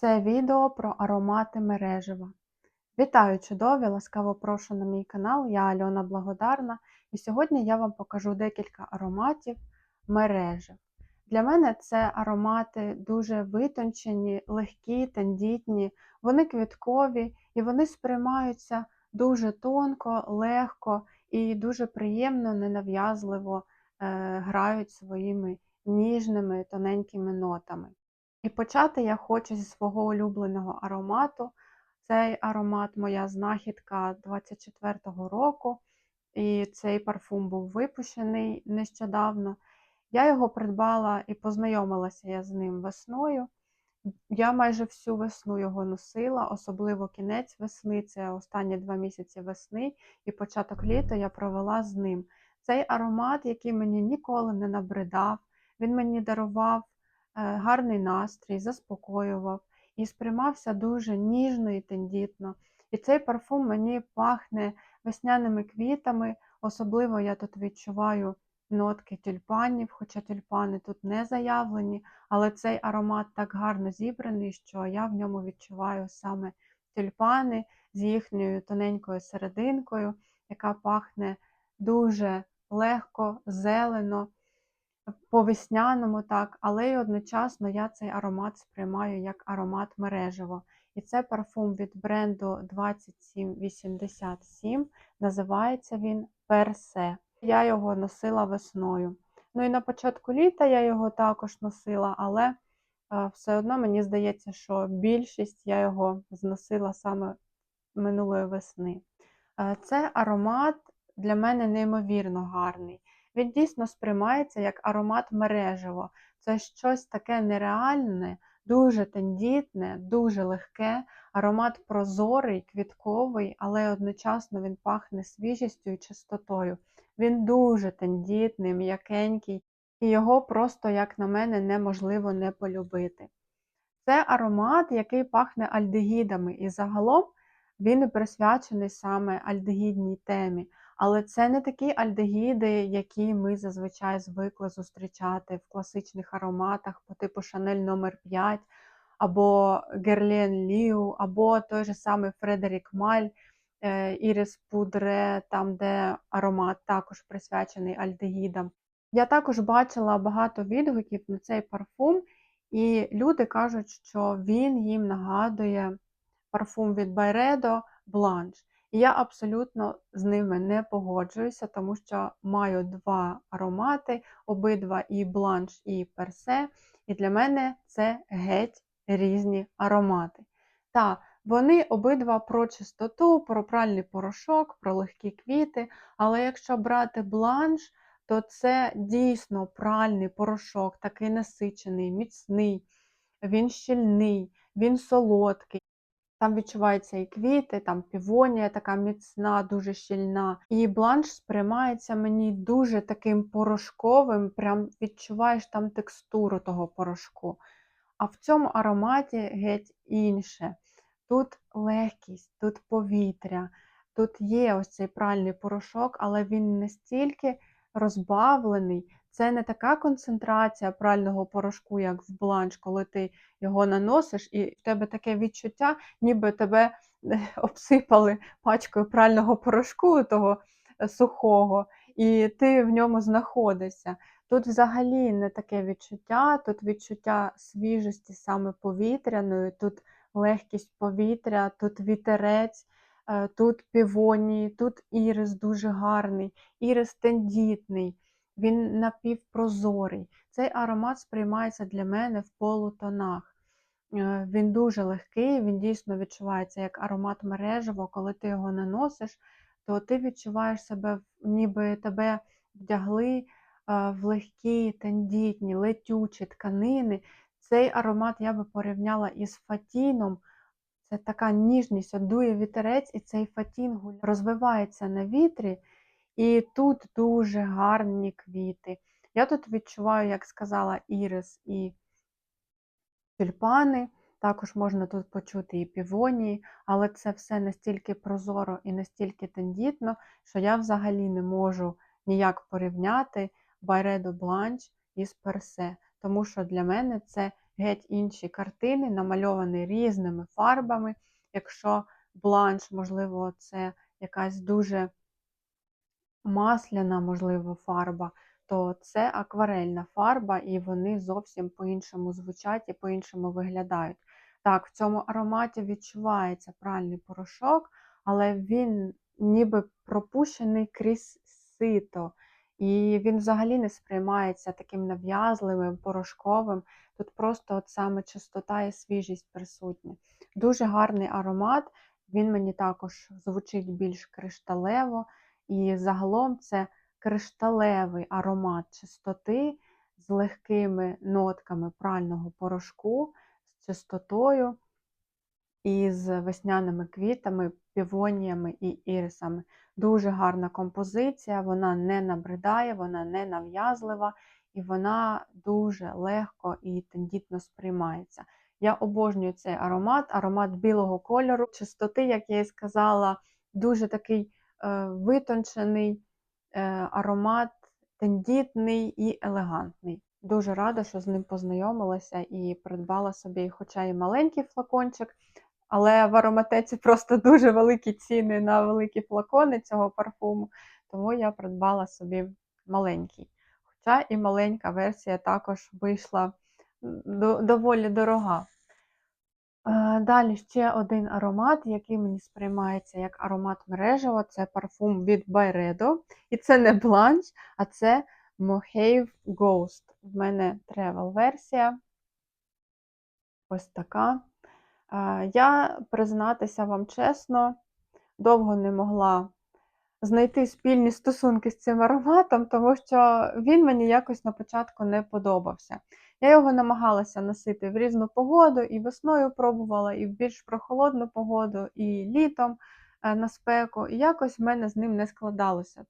Це відео про аромати мережева. Вітаю, чудові! Ласкаво прошу на мій канал. Я Альона Благодарна, і сьогодні я вам покажу декілька ароматів мережев. Для мене це аромати дуже витончені, легкі, тендітні, вони квіткові і вони сприймаються дуже тонко, легко і дуже приємно, ненав'язливо е, грають своїми ніжними тоненькими нотами. І почати я хочу зі свого улюбленого аромату. Цей аромат моя знахідка 24-го року, і цей парфум був випущений нещодавно. Я його придбала і познайомилася я з ним весною. Я майже всю весну його носила, особливо кінець весни, це останні два місяці весни, і початок літа я провела з ним. Цей аромат, який мені ніколи не набридав, він мені дарував гарний настрій, заспокоював і сприймався дуже ніжно і тендітно. І цей парфум мені пахне весняними квітами, особливо я тут відчуваю нотки тюльпанів, хоча тюльпани тут не заявлені, але цей аромат так гарно зібраний, що я в ньому відчуваю саме тюльпани з їхньою тоненькою серединкою, яка пахне дуже легко, зелено по весняному, так, але й одночасно я цей аромат сприймаю як аромат мережево. І це парфум від бренду 2787, називається він Персе. Я його носила весною. Ну і на початку літа я його також носила, але е, все одно мені здається, що більшість я його зносила саме минулої весни. Е, це аромат для мене неймовірно гарний. Він дійсно сприймається як аромат мережево. Це щось таке нереальне, дуже тендітне, дуже легке, аромат прозорий, квітковий, але одночасно він пахне свіжістю і чистотою. Він дуже тендітний, м'якенький, і його просто, як на мене, неможливо не полюбити. Це аромат, який пахне альдегідами, і загалом він присвячений саме альдегідній темі. Але це не такі альдегіди, які ми зазвичай звикли зустрічати в класичних ароматах по типу Шанель номер 5 або Герлен Ліу, або той же самий Фредерік Маль, Ірис Пудре, там, де аромат також присвячений альдегідам. Я також бачила багато відгуків на цей парфум, і люди кажуть, що він їм нагадує парфум від Байредо Blanche. Я абсолютно з ними не погоджуюся, тому що маю два аромати, обидва і бланш, і персе. І для мене це геть різні аромати. Та, вони обидва про чистоту, про пральний порошок, про легкі квіти. Але якщо брати бланш, то це дійсно пральний порошок, такий насичений, міцний, він щільний, він солодкий. Там відчуваються і квіти, там півонія така міцна, дуже щільна. І бланш сприймається мені дуже таким порошковим, прям відчуваєш там текстуру того порошку. А в цьому ароматі геть інше. Тут легкість, тут повітря, тут є ось цей пральний порошок, але він настільки розбавлений, це не така концентрація прального порошку, як в бланш, коли ти його наносиш, і в тебе таке відчуття, ніби тебе е, обсипали пачкою прального порошку того е, сухого, і ти в ньому знаходишся. Тут взагалі не таке відчуття, тут відчуття свіжості саме повітряної, тут легкість повітря, тут вітерець, е, тут півонії, тут ірис дуже гарний, ірис тендітний він напівпрозорий. Цей аромат сприймається для мене в полутонах. Е, він дуже легкий, він дійсно відчувається як аромат мережево, коли ти його наносиш, то ти відчуваєш себе, ніби тебе вдягли е, в легкі, тендітні, летючі тканини. Цей аромат я би порівняла із фатіном. Це така ніжність, дує вітерець, і цей фатін розвивається на вітрі. І тут дуже гарні квіти. Я тут відчуваю, як сказала, ірис і тюльпани. Також можна тут почути і півонії, але це все настільки прозоро і настільки тендітно, що я взагалі не можу ніяк порівняти Байредо Бланч із персе, тому що для мене це геть інші картини, намальовані різними фарбами. Якщо бланш, можливо, це якась дуже масляна, можливо, фарба, то це акварельна фарба, і вони зовсім по-іншому звучать і по-іншому виглядають. Так, в цьому ароматі відчувається пральний порошок, але він ніби пропущений крізь сито. І він взагалі не сприймається таким нав'язливим, порошковим. Тут просто от саме чистота і свіжість присутні. Дуже гарний аромат, він мені також звучить більш кришталево, і загалом це кришталевий аромат чистоти з легкими нотками прального порошку, з чистотою і з весняними квітами, півоніями і ірисами. Дуже гарна композиція, вона не набридає, вона не нав'язлива і вона дуже легко і тендітно сприймається. Я обожнюю цей аромат, аромат білого кольору, чистоти, як я і сказала, дуже такий витончений е, аромат, тендітний і елегантний. Дуже рада, що з ним познайомилася і придбала собі, хоча і маленький флакончик, але в ароматеці просто дуже великі ціни на великі флакони цього парфуму, тому я придбала собі маленький. Хоча і маленька версія також вийшла доволі дорога. Далі ще один аромат, який мені сприймається як аромат мережева, це парфум від Byredo. І це не бланш, а це Mohave Ghost. В мене тревел-версія. Ось така. Я, признатися вам чесно, довго не могла знайти спільні стосунки з цим ароматом, тому що він мені якось на початку не подобався. Я його намагалася носити в різну погоду, і весною пробувала, і в більш прохолодну погоду, і літом е, на спеку. І якось в мене з ним не складалося.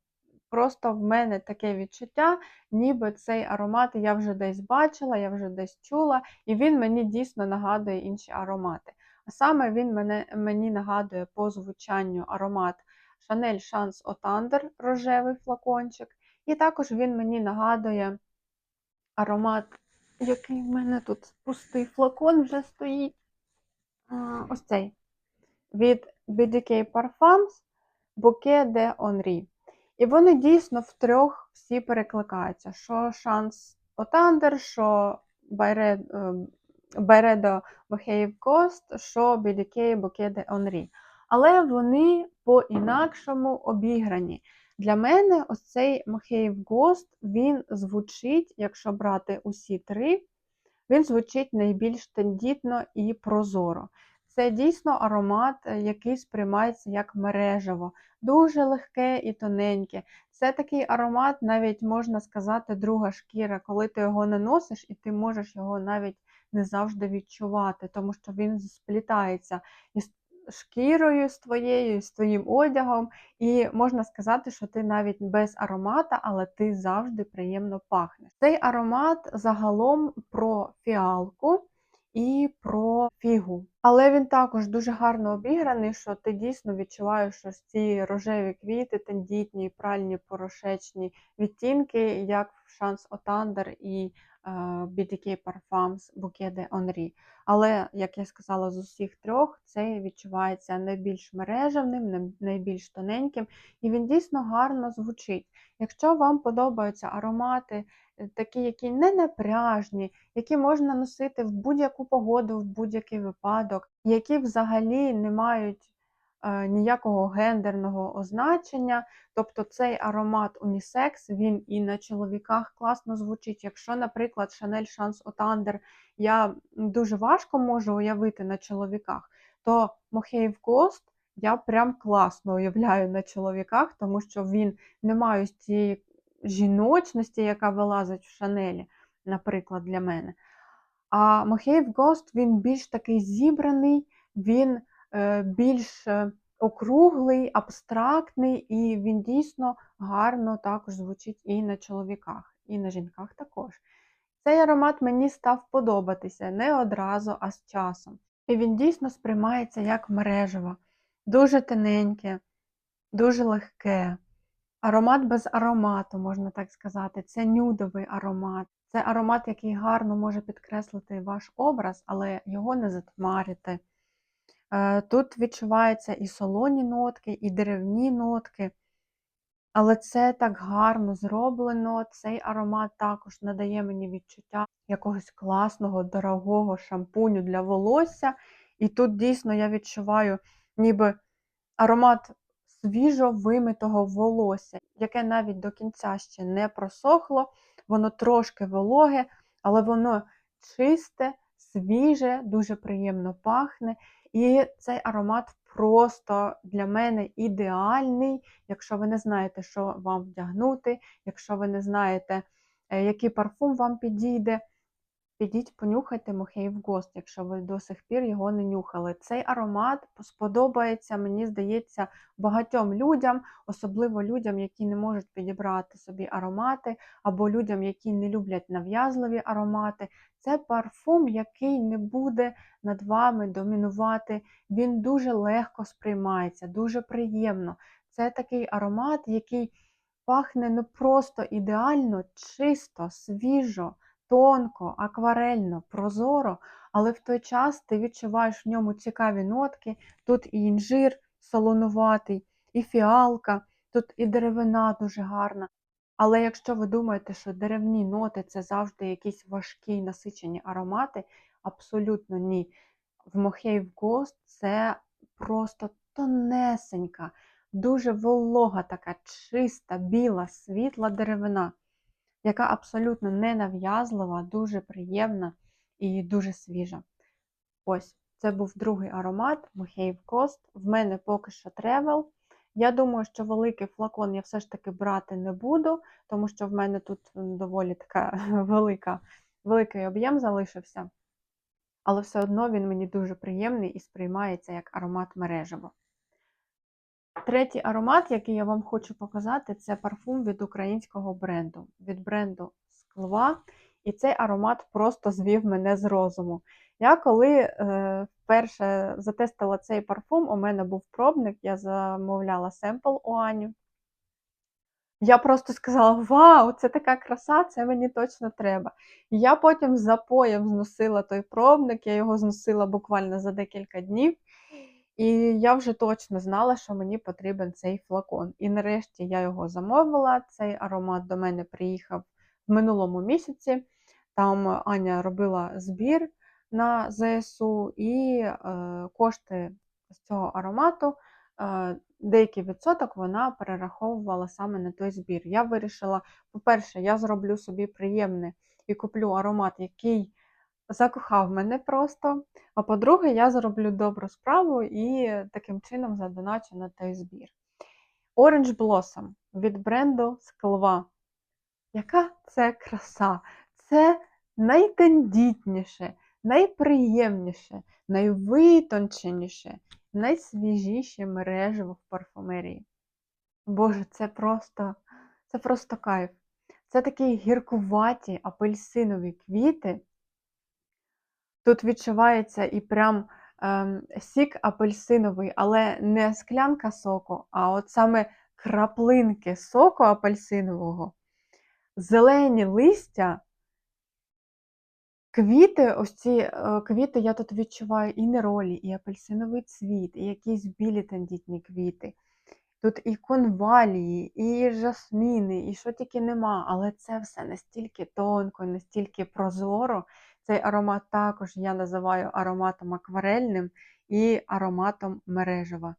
Просто в мене таке відчуття, ніби цей аромат я вже десь бачила, я вже десь чула, і він мені дійсно нагадує інші аромати. А саме він мене, мені нагадує по звучанню аромат Chanel Chance Tendre рожевий флакончик. І також він мені нагадує аромат, який в мене тут пустий флакон вже стоїть. Ось цей. Від BDK Parfums Bouquet de Henri. І вони дійсно втрьох всі перекликаються: що Шанс Отандер, що Байредо Behave Cost, що BDK Bouquet de Henri. Але вони по-інакшому обіграні. Для мене ось цей Махеїв Ghost, він звучить, якщо брати усі три, він звучить найбільш тендітно і прозоро. Це дійсно аромат, е, який сприймається як мережево, дуже легке і тоненьке. Це такий аромат, навіть можна сказати, друга шкіра, коли ти його наносиш, і ти можеш його навіть не завжди відчувати, тому що він сплітається із шкірою з твоєю, з твоїм одягом, і можна сказати, що ти навіть без аромата, але ти завжди приємно пахнеш. Цей аромат загалом про фіалку і про фігу. Але він також дуже гарно обіграний, що ти дійсно відчуваєш що ці рожеві квіти, тендітні, пральні, порошечні відтінки, як в Шанс Отандер і BDK Parfums Bouquet de Henri. Але, як я сказала, з усіх трьох цей відчувається найбільш мережевним, найбільш тоненьким, і він дійсно гарно звучить. Якщо вам подобаються аромати, е, такі, які не напряжні, які можна носити в будь-яку погоду, в будь-який випадок, які взагалі не мають Е, ніякого гендерного означення. Тобто цей аромат унісекс, він і на чоловіках класно звучить. Якщо, наприклад, Chanel Chance Otandер я дуже важко можу уявити на чоловіках, то Mohave Ghost я прям класно уявляю на чоловіках, тому що він не має цієї жіночності, яка вилазить в шанелі, наприклад, для мене. А Mohave Ghost він більш такий зібраний, він Е, більш е, округлий, абстрактний, і він дійсно гарно також звучить і на чоловіках, і на жінках також. Цей аромат мені став подобатися не одразу, а з часом. І він дійсно сприймається як мережево, дуже тоненьке, дуже легке. Аромат без аромату, можна так сказати. Це нюдовий аромат. Це аромат, який гарно може підкреслити ваш образ, але його не затьмарити. Е, Тут відчуваються і солоні нотки, і деревні нотки. Але це так гарно зроблено. Цей аромат також надає мені відчуття якогось класного, дорогого шампуню для волосся. І тут дійсно я відчуваю ніби аромат свіжо вимитого волосся, яке навіть до кінця ще не просохло, воно трошки вологе, але воно чисте, свіже, дуже приємно пахне. І цей аромат просто для мене ідеальний, якщо ви не знаєте, що вам вдягнути, якщо ви не знаєте, е, який парфум вам підійде. Підіть, понюхайте Мохей Ghost, якщо ви до сих пір його не нюхали. Цей аромат сподобається, мені здається, багатьом людям, особливо людям, які не можуть підібрати собі аромати, або людям, які не люблять нав'язливі аромати. Це парфум, який не буде над вами домінувати. Він дуже легко сприймається, дуже приємно. Це такий аромат, який пахне ну просто ідеально, чисто, свіжо тонко, акварельно, прозоро, але в той час ти відчуваєш в ньому цікаві нотки. Тут і інжир солонуватий, і фіалка, тут і деревина дуже гарна. Але якщо ви думаєте, що деревні ноти це завжди якісь важкі насичені аромати, абсолютно ні. В Мохей Ghost це просто тонесенька, дуже волога, така чиста, біла, світла деревина яка абсолютно не нав'язлива, дуже приємна і дуже свіжа. Ось, це був другий аромат Mohave Cost. В мене поки що Travel. Я думаю, що великий флакон я все ж таки брати не буду, тому що в мене тут доволі така велика, великий об'єм залишився. Але все одно він мені дуже приємний і сприймається як аромат мережево. Третій аромат, який я вам хочу показати, це парфум від українського бренду, від бренду Склва. І цей аромат просто звів мене з розуму. Я коли е, вперше затестила цей парфум, у мене був пробник, я замовляла семпл у Аню. Я просто сказала: Вау, це така краса, це мені точно треба. І я потім з запоєм зносила той пробник, я його зносила буквально за декілька днів. І я вже точно знала, що мені потрібен цей флакон. І нарешті я його замовила. Цей аромат до мене приїхав в минулому місяці. Там Аня робила збір на ЗСУ, і е, кошти з цього аромату, е, деякий відсоток вона перераховувала саме на той збір. Я вирішила, по-перше, я зроблю собі приємне і куплю аромат, який закохав мене просто. А по-друге, я зроблю добру справу і таким чином задоначу на той збір. Orange Blossom від бренду Склва. Яка це краса! Це найтендітніше, найприємніше, найвитонченіше, найсвіжіше мережево в парфумерії. Боже, це просто, це просто кайф. Це такі гіркуваті апельсинові квіти. Тут відчувається і прям ем, сік апельсиновий, але не склянка соку, а от саме краплинки соку апельсинового, зелені листя, квіти, ось ці е, квіти я тут відчуваю і неролі, і апельсиновий цвіт, і якісь білі тендітні квіти. Тут і конвалії, і жасміни, і що тільки нема, але це все настільки тонко, настільки прозоро. Цей аромат також я називаю ароматом акварельним і ароматом мережева.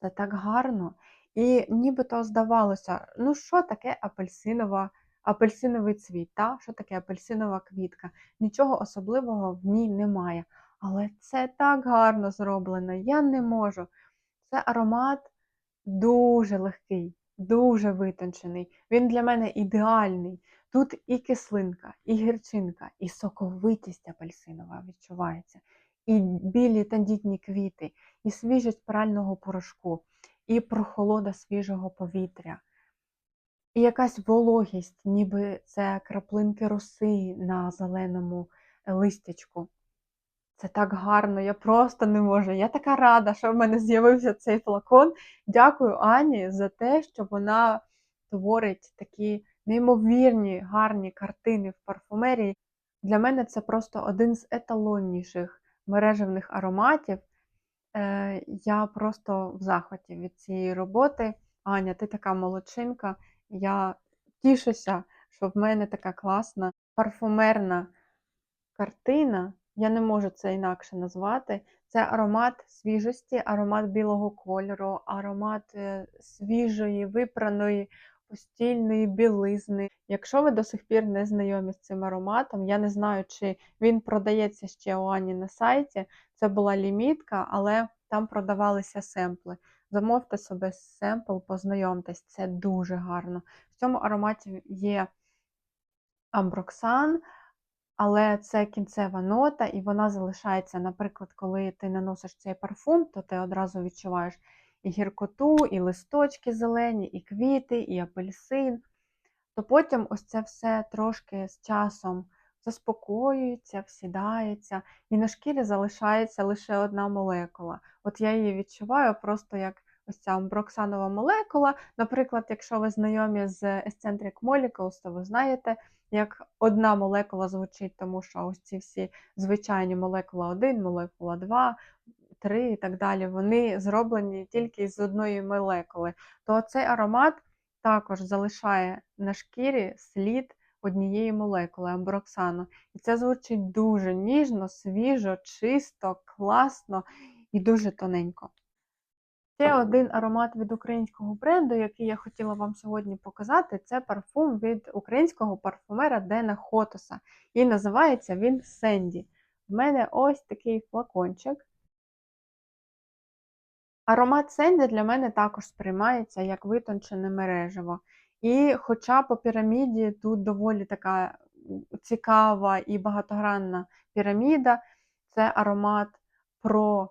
Це так гарно. І нібито здавалося, ну що таке апельсинова, апельсиновий цвіт, та? що таке апельсинова квітка? Нічого особливого в ній немає. Але це так гарно зроблено, я не можу. Це аромат дуже легкий, дуже витончений. Він для мене ідеальний. Тут і кислинка, і гірчинка, і соковитість апельсинова відчувається, і білі тендітні квіти, і свіжість прального порошку, і прохолода свіжого повітря, і якась вологість, ніби це краплинки роси на зеленому листячку. Це так гарно, я просто не можу. Я така рада, що в мене з'явився цей флакон. Дякую Ані за те, що вона творить такі неймовірні гарні картини в парфумерії. Для мене це просто один з еталонніших мережевних ароматів. Е, Я просто в захваті від цієї роботи. Аня, ти така молодчинка. Я тішуся, що в мене така класна парфумерна картина. Я не можу це інакше назвати. Це аромат свіжості, аромат білого кольору, аромат е, свіжої, випраної, постільної білизни. Якщо ви до сих пір не знайомі з цим ароматом, я не знаю, чи він продається ще у Ані на сайті. Це була лімітка, але там продавалися семпли. Замовте собі семпл, познайомтесь, це дуже гарно. В цьому ароматі є амброксан, але це кінцева нота, і вона залишається, наприклад, коли ти наносиш цей парфум, то ти одразу відчуваєш і гіркоту, і листочки зелені, і квіти, і апельсин. То потім ось це все трошки з часом заспокоюється, всідається, і на шкірі залишається лише одна молекула. От я її відчуваю просто як ось ця амброксанова молекула. Наприклад, якщо ви знайомі з Eccentric Molecules, то ви знаєте, як одна молекула звучить, тому що ось ці всі звичайні молекула 1, молекула 2, 3 і так далі, вони зроблені тільки з одної молекули. То цей аромат також залишає на шкірі слід однієї молекули амброксану. І це звучить дуже ніжно, свіжо, чисто, класно і дуже тоненько. Ще один аромат від українського бренду, який я хотіла вам сьогодні показати, це парфум від українського парфумера Дена Хотоса. І називається він Сенді. В мене ось такий флакончик. Аромат Сенді для мене також сприймається як витончене мережево. І хоча по піраміді тут доволі така цікава і багатогранна піраміда, це аромат про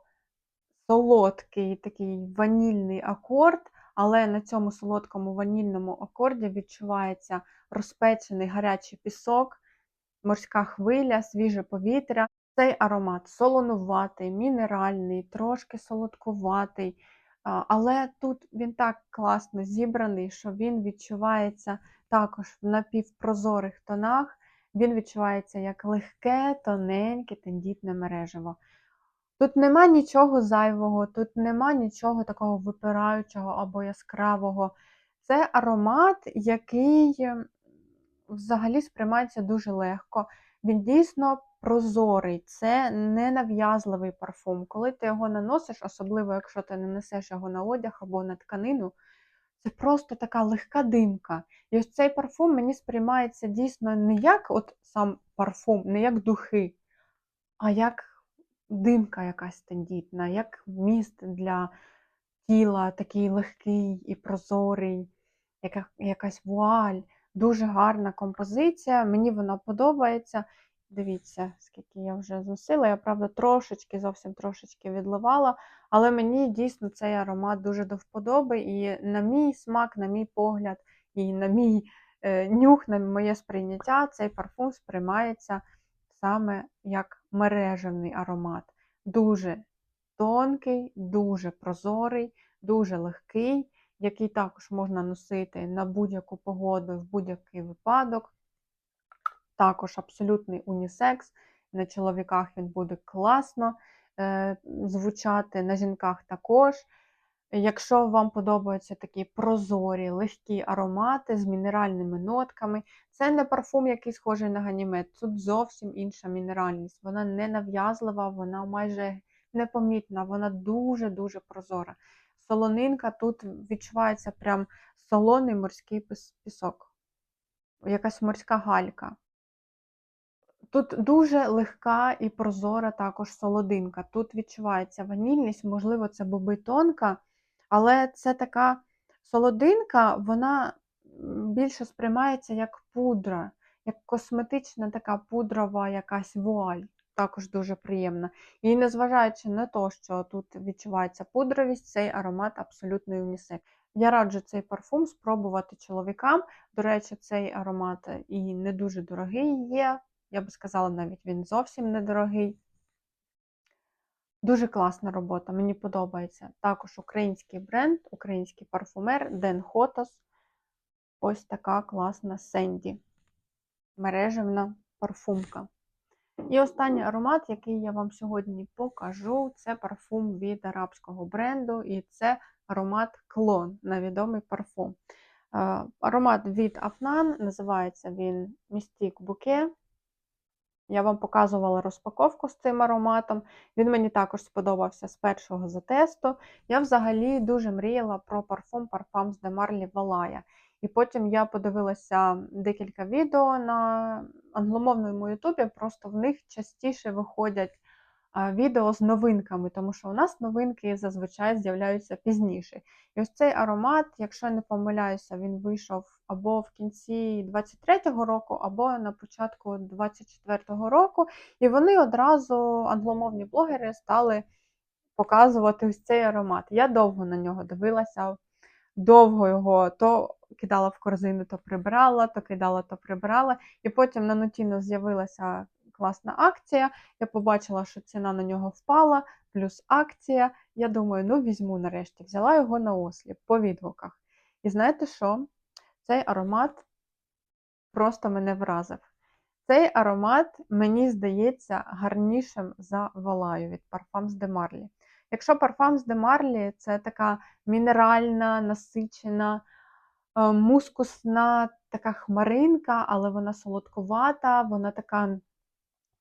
солодкий такий ванільний акорд, але на цьому солодкому ванільному акорді відчувається розпечений гарячий пісок, морська хвиля, свіже повітря. Цей аромат солонуватий, мінеральний, трошки солодкуватий. Але тут він так класно зібраний, що він відчувається також в напівпрозорих тонах. Він відчувається як легке, тоненьке, тендітне мережево. Тут нема нічого зайвого, тут нема нічого такого випираючого або яскравого. Це аромат, який взагалі сприймається дуже легко. Він дійсно прозорий, це не нав'язливий парфум. Коли ти його наносиш, особливо якщо ти не несеш його на одяг або на тканину, це просто така легка димка. І ось цей парфум мені сприймається дійсно не як от сам парфум, не як духи, а як димка якась тендітна, як міст для тіла, такий легкий і прозорий, яка, якась вуаль. Дуже гарна композиція, мені вона подобається. Дивіться, скільки я вже зусила. Я, правда, трошечки, зовсім трошечки відливала, але мені дійсно цей аромат дуже до вподоби. І на мій смак, на мій погляд, і на мій е, нюх, на моє сприйняття, цей парфум сприймається саме як мережевний аромат. Дуже тонкий, дуже прозорий, дуже легкий, який також можна носити на будь-яку погоду, в будь-який випадок. Також абсолютний унісекс. На чоловіках він буде класно е, звучати, на жінках також. Якщо вам подобаються такі прозорі, легкі аромати з мінеральними нотками, це не парфум, який схожий на ганімет. Тут зовсім інша мінеральність. Вона не нав'язлива, вона майже непомітна, вона дуже-дуже прозора. Солонинка тут відчувається прям солоний морський пісок, якась морська галька. Тут дуже легка і прозора також солодинка. Тут відчувається ванільність, можливо, це боби тонка. Але це така солодинка, вона більше сприймається як пудра, як косметична така пудрова якась вуаль, також дуже приємна. І незважаючи на те, що тут відчувається пудровість, цей аромат абсолютно унісек. Я раджу цей парфум спробувати чоловікам. До речі, цей аромат і не дуже дорогий є. Я би сказала, навіть він зовсім недорогий. Дуже класна робота, мені подобається. Також український бренд, український парфумер Ден Хотос. ось така класна Сенді. Мережевна парфумка. І останній аромат, який я вам сьогодні покажу, це парфум від арабського бренду, і це аромат Клон, невідомий парфум. Е, Аромат від Afnan, називається він Mystic Bouquet. Я вам показувала розпаковку з цим ароматом. Він мені також сподобався з першого затесту. Я взагалі дуже мріяла про парфум парфам з Демарлі Валая. І потім я подивилася декілька відео на англомовному ютубі, просто в них частіше виходять відео з новинками, тому що у нас новинки зазвичай з'являються пізніше. І ось цей аромат, якщо я не помиляюся, він вийшов або в кінці 23-го року, або на початку 24-го року. І вони одразу, англомовні блогери, стали показувати ось цей аромат. Я довго на нього дивилася, довго його то кидала в корзину, то прибирала, то кидала, то прибирала. І потім на Нутіно з'явилася класна акція. Я побачила, що ціна на нього впала, плюс акція. Я думаю, ну візьму нарешті. Взяла його на осліп по відгуках. І знаєте що? Цей аромат просто мене вразив. Цей аромат, мені здається, гарнішим за Валаю від Parfums de Marly. Якщо Parfums de Marly це така мінеральна, насичена, е, мускусна, така хмаринка, але вона солодкувата, вона така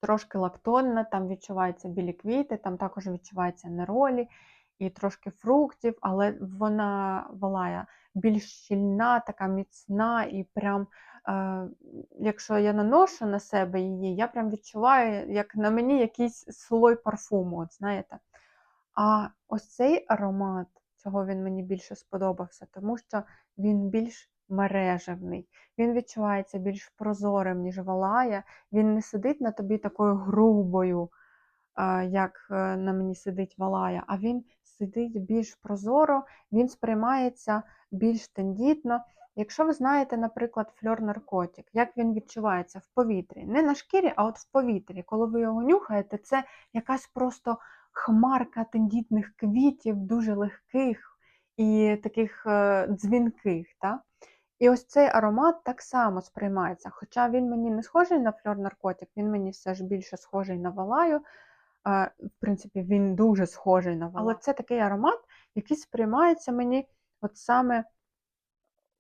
трошки лактонна, там відчуваються білі квіти, там також відчувається неролі і трошки фруктів, але вона Валая більш щільна, така міцна, і прям, е, якщо я наношу на себе її, я прям відчуваю, як на мені якийсь слой парфуму, от знаєте. А ось цей аромат, чого він мені більше сподобався, тому що він більш мережевний, він відчувається більш прозорим, ніж валая, він не сидить на тобі такою грубою, е, як е, на мені сидить валая, а він сидить більш прозоро, він сприймається більш тендітно. Якщо ви знаєте, наприклад, фльор наркотик, як він відчувається в повітрі, не на шкірі, а от в повітрі, коли ви його нюхаєте, це якась просто хмарка тендітних квітів, дуже легких і таких е, дзвінких. Та? І ось цей аромат так само сприймається. Хоча він мені не схожий на фльор наркотик, він мені все ж більше схожий на валаю. В принципі, він дуже схожий на валаю. Але це такий аромат, який сприймається мені от саме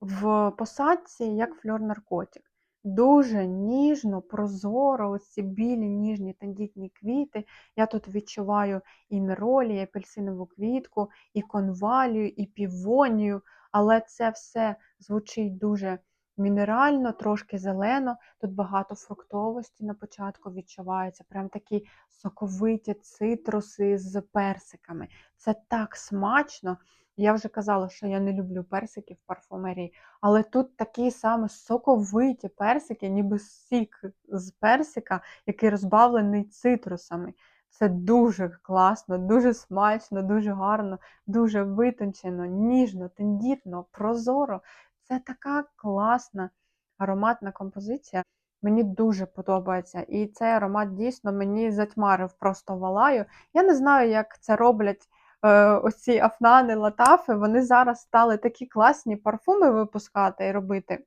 в посадці як фльор наркотик. Дуже ніжно, прозоро, ось ці білі ніжні тендітні квіти. Я тут відчуваю і неролі, і апельсинову квітку, і конвалію, і півонію, але це все звучить дуже мінерально, трошки зелено. Тут багато фруктовості на початку відчувається, прям такі соковиті цитруси з персиками. Це так смачно. Я вже казала, що я не люблю персики в парфумерії, але тут такі саме соковиті персики, ніби сік з персика, який розбавлений цитрусами. Це дуже класно, дуже смачно, дуже гарно, дуже витончено, ніжно, тендітно, прозоро. Це така класна ароматна композиція. Мені дуже подобається. І цей аромат дійсно мені затьмарив просто валаю. Я не знаю, як це роблять оці афнани, латафи. Вони зараз стали такі класні парфуми випускати і робити,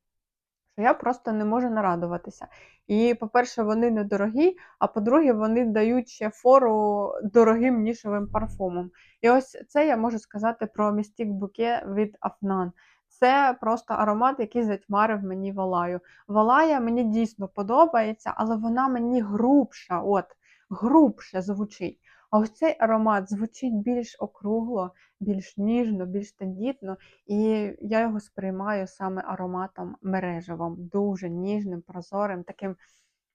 що я просто не можу нарадуватися. І, по-перше, вони недорогі, а по-друге, вони дають ще фору дорогим нішевим парфумам. І ось це я можу сказати про Mystic Bouquet від Afnan. Це просто аромат, який затьмарив мені валаю. Валая мені дійсно подобається, але вона мені грубша, от, грубше звучить. А ось цей аромат звучить більш округло, більш ніжно, більш тендітно, і я його сприймаю саме ароматом мережевим, дуже ніжним, прозорим, таким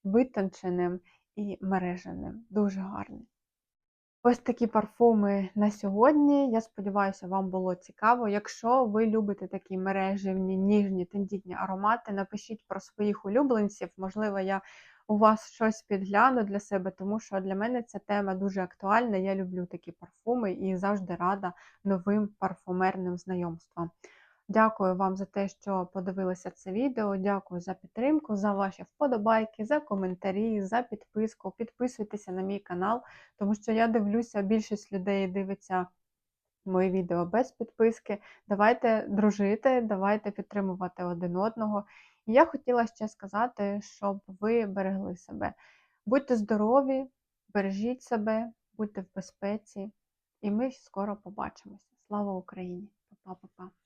витонченим і мереженим. Дуже гарний. Ось такі парфуми на сьогодні. Я сподіваюся, вам було цікаво. Якщо ви любите такі мережевні, ніжні, тендітні аромати, напишіть про своїх улюбленців. Можливо, я у вас щось підгляну для себе, тому що для мене ця тема дуже актуальна. Я люблю такі парфуми і завжди рада новим парфумерним знайомствам. Дякую вам за те, що подивилися це відео. Дякую за підтримку, за ваші вподобайки, за коментарі, за підписку. Підписуйтеся на мій канал, тому що я дивлюся, більшість людей дивиться мої відео без підписки. Давайте дружити, давайте підтримувати один одного. Я хотіла ще сказати, щоб ви берегли себе. Будьте здорові, бережіть себе, будьте в безпеці, і ми скоро побачимося. Слава Україні! Па-па-па-па!